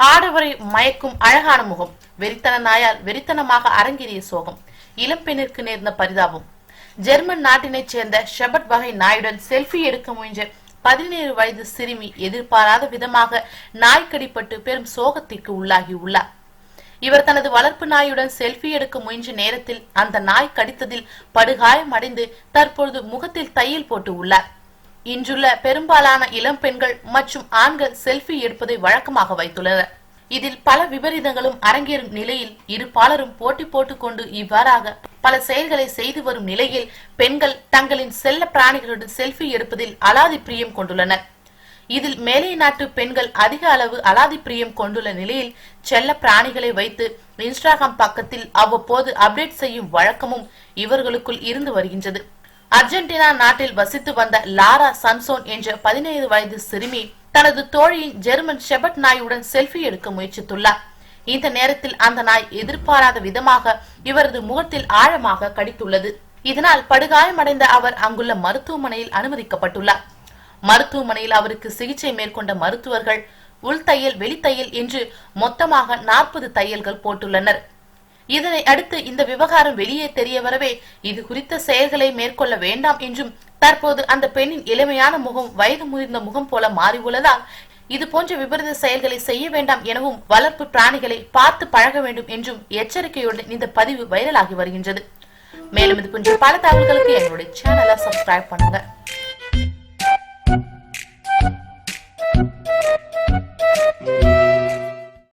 ஆடவரை மயக்கும் அழகான முகம் வெறித்தன நாயால் வெறித்தனமாக அரங்கேறிய சோகம் இளம்பெண்ணிற்கு நேர்ந்த பரிதாபம். ஜெர்மன் நாட்டினைச் சேர்ந்த ஷெபட் வகை நாயுடன் செல்ஃபி எடுக்க முயன்ற பதினேழு வயது சிறுமி எதிர்பாராத விதமாக நாய் கடிப்பட்டு பெரும் சோகத்திற்கு உள்ளாகி உள்ளார். இவர் தனது வளர்ப்பு நாயுடன் செல்ஃபி எடுக்க முயன்ற நேரத்தில் அந்த நாய் கடித்ததில் படுகாயம் அடைந்து தற்பொழுது முகத்தில் தையல் போட்டு உள்ளார். இன்றுள்ள பெரும்பாலான இளம் பெண்கள் மற்றும் ஆண்கள் செல்ஃபி எடுப்பதை வழக்கமாக வைத்துள்ளனர். இதில் பல விபரீதங்களும் அரங்கேறும் நிலையில் இரு பாலரும் போட்டி போட்டுக் கொண்டு இவ்வாறாக பல செயல்களை செய்து வரும் நிலையில் பெண்கள் தங்களின் செல்ல பிராணிகளுடன் செல்ஃபி எடுப்பதில் அலாதி பிரியம் கொண்டுள்ளனர். இதில் மேலை நாட்டு பெண்கள் அதிக அளவு அலாதி பிரியம் கொண்டுள்ள நிலையில் செல்ல பிராணிகளை வைத்து இன்ஸ்டாகிராம் பக்கத்தில் அவ்வப்போது அப்டேட் செய்யும் வழக்கமும் இவர்களுக்குள் இருந்து வருகின்றது. அர்ஜென்டினா நாட்டில் வசித்து வந்த லாரா சன்சோன் என்ற பதினைந்து வயது சிறுமி தனது தோழியின் ஜெர்மன் ஷெபட் நாயுடன் செல்ஃபி எடுக்க முயற்சித்துள்ளார். இந்த நேரத்தில் அந்த நாய் எதிர்பாராத விதமாக இவரது முகத்தில் ஆழமாக கடித்துள்ளது. இதனால் படுகாயமடைந்த அவர் அங்குள்ள மருத்துவமனையில் அனுமதிக்கப்பட்டுள்ளார். மருத்துவமனையில் அவருக்கு சிகிச்சை மேற்கொண்ட மருத்துவர்கள் உள்தையல் வெளித்தையல் என்று மொத்தமாக நாற்பது தையல்கள் போட்டுள்ளனர். இதனை அடுத்து இந்த விவகாரம் வெளியே தெரிய வரவே இது குறித்த செயல்களை மேற்கொள்ள வேண்டாம் என்றும் தற்போது அந்த பெண்ணின் இளமையான முகம் வயது முதிர்ந்த முகம் போல மாறியுள்ளதால் இது போன்ற விபரீத செயல்களை செய்ய வேண்டாம் எனவும் வளர்ப்பு பிராணிகளை பார்த்து பழக வேண்டும் என்றும் எச்சரிக்கையுடன் இந்த பதிவு வைரலாகி வருகின்றது. மேலும் இது போன்ற பல தகவல்களுக்கு எங்களுடைய சேனலை சப்ஸ்கிரைப் பண்ணுங்க.